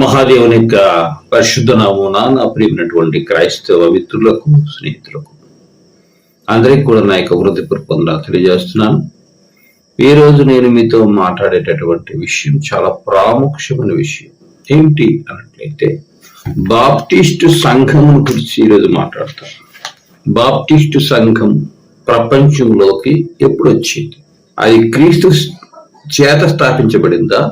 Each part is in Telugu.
మహాదేవుని యొక్క పరిశుద్ధ నమూనా నా ప్రియమైనటువంటి క్రైస్తవ మిత్రులకు స్నేహితులకు అందరికీ కూడా నా యొక్క హృదయపూర్వకంగా తెలియజేస్తున్నాను. ఈ రోజు నేను మీతో మాట్లాడేటటువంటి విషయం చాలా ప్రాముఖ్యమైన విషయం. ఏంటి అన్నట్లయితే బాప్టిస్టు సంఘం గురించి ఈరోజు మాట్లాడతాను బాప్టిస్టు సంఘం ప్రపంచంలోకి ఎప్పుడు వచ్చింది? అది క్రీస్తు చేత స్థాపించబడిందా?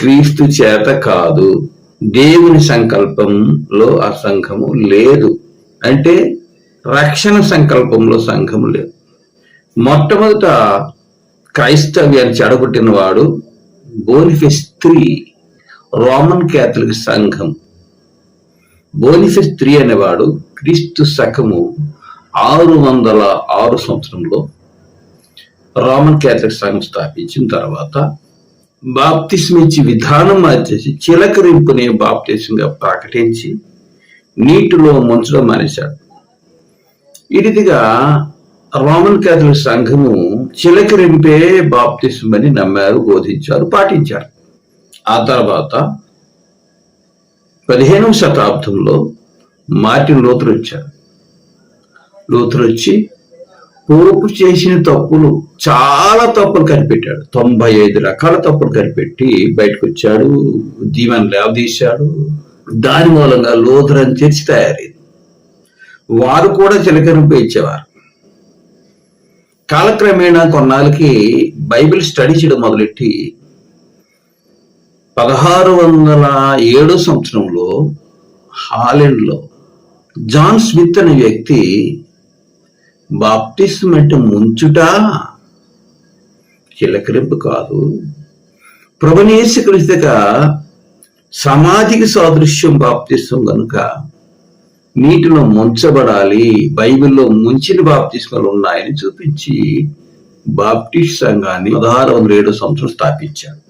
క్రీస్తు చేత కాదు. దేవుని సంకల్పంలో ఆ సంఘము లేదు. అంటే రక్షణ సంకల్పంలో సంఘము లేదు. మొట్టమొదట క్రైస్తవ్యాన్ని చెడగొట్టిన వాడు బోనిఫెస్ త్రీ రోమన్ క్యాథలిక్ సంఘం. బోనిఫెస్ త్రీ అనేవాడు క్రీస్తు శకము ఆరు వందల ఆరు సంవత్సరంలో రోమన్ క్యాథలిక్ సంఘం స్థాపించిన తర్వాత బాప్తిసం ఇచ్చి విధానం మార్చేసి చిలకరింపునే బాప్తిసంగా ప్రకటించి నీటిలో ముంచడం మానేశాడు ఇదిగా రోమన్ కేథలిక్ సంఘము చిలకరింపే బాప్తిసం అని నమ్మారు బోధించారు పాటించారు. ఆ తర్వాత పదిహేనవ శతాబ్దంలో మార్టిన్ లూథర్ వచ్చారు లూథర్ వచ్చి పోపు చేసిన తప్పులు చాలా తప్పులు కనిపెట్టాడు. తొంభై ఐదు రకాల తప్పులు కనిపెట్టి బయటకు వచ్చాడు దీవెన లేవదీశాడు. దాని మూలంగా లోతురని చర్చి తయారైంది. వారు కూడా చిలకరింపు ఇచ్చేవారు కాలక్రమేణా కొన్నాళ్ళకి బైబిల్ స్టడీ చేయడం మొదలెట్టి పదహారు వందల ఏడో సంవత్సరంలో హాలెండ్లో జాన్ స్మిత్ అనే వ్యక్తి బాప్టిస్మ్ అంటే ముంచుట? చిలకరింపు కాదు. ప్రభునేసి క్రిస్తగా సమాధికి సాదృశ్యం బాప్తిస్వం కనుక నీటిలో ముంచబడాలి బైబిల్లో ముంచిన బాప్తిస్మలు ఉన్నాయని చూపించి బాప్టిస్ట్ సంఘాన్ని పదహారు వందల ఏడు సంవత్సరం స్థాపించారు.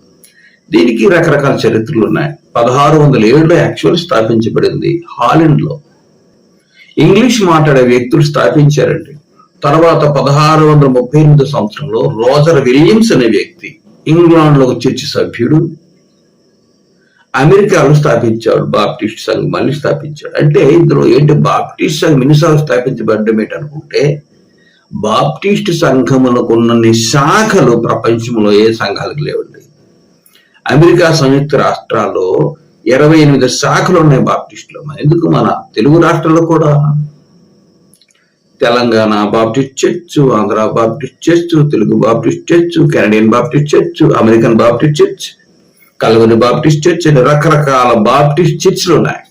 దీనికి రకరకాల చరిత్రలు ఉన్నాయి. పదహారు వందల ఏడులో యాక్చువల్ స్థాపించబడింది హాలండ్లో ఇంగ్లీష్ మాట్లాడే వ్యక్తులు స్థాపించారండి. తర్వాత పదహారు వందల ముప్పై ఎనిమిది సంవత్సరంలో రోజర్ విలియమ్స్ అనే వ్యక్తి ఇంగ్లాండ్లో చర్చి సభ్యుడు అమెరికాలో స్థాపించాడు బాప్టిస్ట్ సంఘం మళ్ళీ స్థాపించాడు. అంటే ఇందులో ఏంటి? బాప్టిస్ట్ సంఘం ఎన్నిసార్లు స్థాపించబడ్డం ఏంటనుకుంటే బాప్టిస్ట్ ఉన్నన్ని శాఖలు ప్రపంచంలో ఏ సంఘాలకు లేవండి. అమెరికా సంయుక్త రాష్ట్రాల్లో ఇరవై ఎనిమిది శాఖలు ఉన్నాయి బాప్టిస్టులో. ఎందుకు? మన తెలుగు రాష్ట్రాల్లో కూడా Telangana Baptist Church Andhra Baptist Church Telugu Baptist Church Canadian Baptist Church American Baptist Church కల్వని Baptist church అని రకరకాల బాప్టిస్ట్ చర్చ్లు ఉన్నాయి.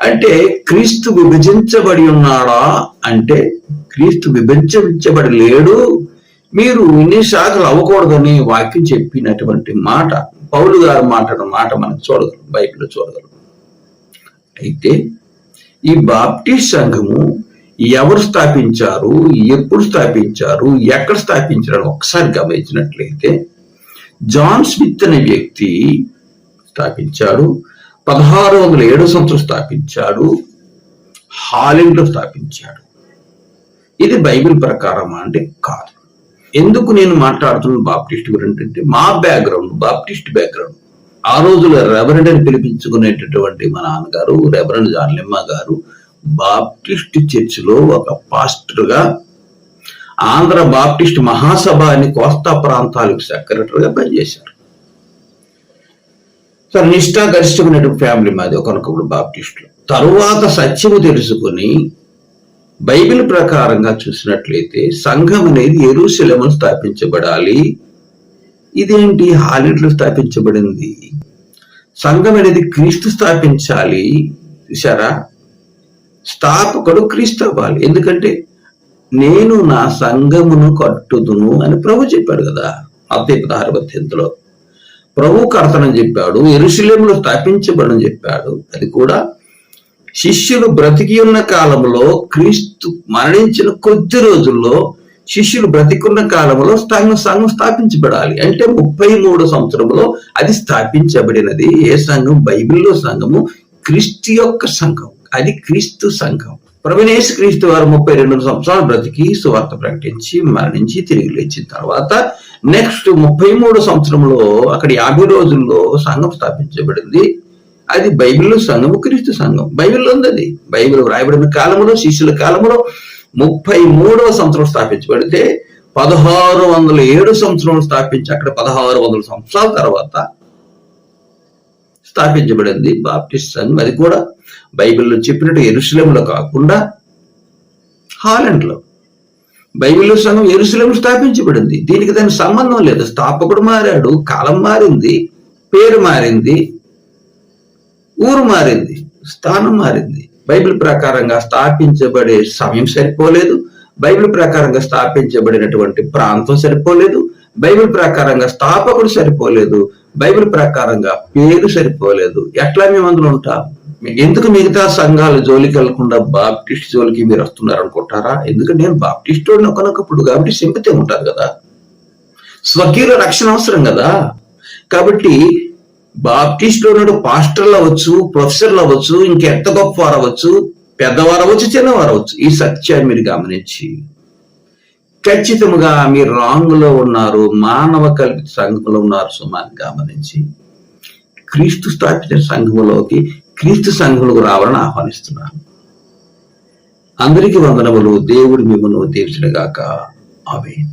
అంటే క్రీస్తు విభజించబడి ఉన్నాడా? అంటే క్రీస్తు విభజించబడి లేడు. మీరు ఇన్ని శాఖలు అవ్వకూడదని వాక్యం చెప్పినటువంటి మాట పౌలు గారు మాట్లాడిన మాట మనం చూడగలం బైబిల్లో చూడగలం. అయితే ఈ బాప్టిస్ట్ సంఘము ఎవరు స్థాపించారు ఎప్పుడు స్థాపించారు ఎక్కడ స్థాపించారు ఒకసారి గమనించినట్లయితే జాన్ స్మిత్ అనే వ్యక్తి స్థాపించాడు పదహారు వందల ఏడు సంవత్సరం స్థాపించాడు హాలింగ్లో స్థాపించాడు. ఇది బైబిల్ ప్రకారం అంటే కాదు. ఎందుకు నేను మాట్లాడుతున్న బాప్టిస్ట్ గురించి అంటే మా బ్యాక్గ్రౌండ్ బాప్టిస్ట్ బ్యాక్గ్రౌండ్. ఆ రోజులో రెవరెండ్ అని పిలిపించుకునేటటువంటి మా నాన్నగారు రెవరెండ్ జాన్లిమ్మ గారు బాప్టిస్ట్ చర్చిలో ఒక పాస్టర్గా ఆంధ్ర బాప్టిస్ట్ మహాసభ అని కోస్తా ప్రాంతాలకు సెక్రటరీగా పనిచేశారు. సార్ నిష్ఠా గరిష్టమైనటువంటి ఫ్యామిలీ మాది ఒకనొకప్పుడు బాప్టిస్టులు. తరువాత సత్యము తెలుసుకుని బైబిల్ ప్రకారంగా చూసినట్లయితే సంఘం అనేది ఎరుశలము స్థాపించబడాలి. ఇదేంటి? హాలిట్లో స్థాపించబడింది. సంఘం అనేది క్రీస్తు స్థాపించాలి. చూసారా స్థాపకుడు క్రీస్తవాలు. ఎందుకంటే నేను నా సంఘమును కట్టుదును అని ప్రభు చెప్పాడు కదా. అదే పదహారు పద్దెనిమిదిలో ప్రభు కర్తనని చెప్పాడు ఎరుశలేములో స్థాపించబడని చెప్పాడు. అది కూడా శిష్యులు బ్రతికి ఉన్న కాలంలో క్రీస్తు మరణించిన కొద్ది రోజుల్లో శిష్యులు బ్రతికున్న కాలంలో సంఘం సంఘం స్థాపించబడాలి. అంటే ముప్పై మూడు సంవత్సరంలో అది స్థాపించబడినది. ఏ సంఘం? బైబిల్లో సంఘము. క్రీస్తు యొక్క సంఘం. అది క్రీస్తు సంఘం. ప్రవీణేశ్ క్రీస్తు వారు ముప్పై రెండు సంవత్సరాలు బ్రతికి సువార్త ప్రకటించి మరణించి తిరిగి లేచిన తర్వాత నెక్స్ట్ ముప్పై మూడు సంవత్సరంలో అక్కడ యాభై రోజుల్లో సంఘం స్థాపించబడింది. అది బైబిల్లో సంఘము క్రీస్తు సంఘం. బైబిల్లో ఉంది అది. బైబిల్ వ్రాయబడిన కాలంలో శిష్యుల కాలంలో ముప్పై మూడవ సంవత్సరం స్థాపించబడితే పదహారు వందల ఏడు సంవత్సరం స్థాపించి అక్కడ పదహారు వందల సంవత్సరాల తర్వాత స్థాపించబడింది బాప్టిస్ట్ సంఘం అది కూడా బైబిల్లో చెప్పినట్టు ఎరుసలేములో కాకుండా హాలండ్లో. బైబిల్లో సంఘం ఎరుసలేం స్థాపించబడింది. దీనికి దాని సంబంధం లేదు. స్థాపకుడు మారాడు కాలం మారింది పేరు మారింది ఊరు మారింది స్థానం మారింది. బైబిల్ ప్రకారంగా స్థాపించబడే సమయం సరిపోలేదు. బైబిల్ ప్రకారంగా స్థాపించబడినటువంటి ప్రాంతం సరిపోలేదు. బైబిల్ ప్రకారంగా స్థాపకుడు సరిపోలేదు. బైబిల్ ప్రకారంగా పేరు సరిపోలేదు. ఎట్లా మేము అందులో ఉంటాం? ఎందుకు మిగతా సంఘాల జోలికి వెళ్ళకుండా బాప్టిస్ట్ జోలికి మీరు వస్తున్నారు అనుకుంటారా? ఎందుకంటే నేను బాప్టిస్ట్ ఒకనొకప్పుడు కాబట్టి సింపతి ఉంటారు కదా. స్వకీయ రక్షణ అవసరం కదా. కాబట్టి బాప్టిస్ట్ ఉన్నాడు పాస్టర్లు అవ్వచ్చు ప్రొఫెసర్లు అవ్వచ్చు ఇంకెంత గొప్ప వారు అవ్వచ్చు పెద్దవారు అవ్వచ్చు చిన్నవారు అవ్వచ్చు. ఈ సత్యాన్ని మీరు గమనించి ఖచ్చితంగా మీరు రాంగ్లో ఉన్నారు మానవ కల్పిత సంఘంలో ఉన్నారు సుమాన్ని గమనించి క్రీస్తు స్థాపించిన సంఘములోకి క్రీస్తు సంఘములకు రావాలని ఆహ్వానిస్తున్నాను. అందరికీ వందనములు. దేవుడు మిమ్మల్ని దీవించిన గాక ఆమె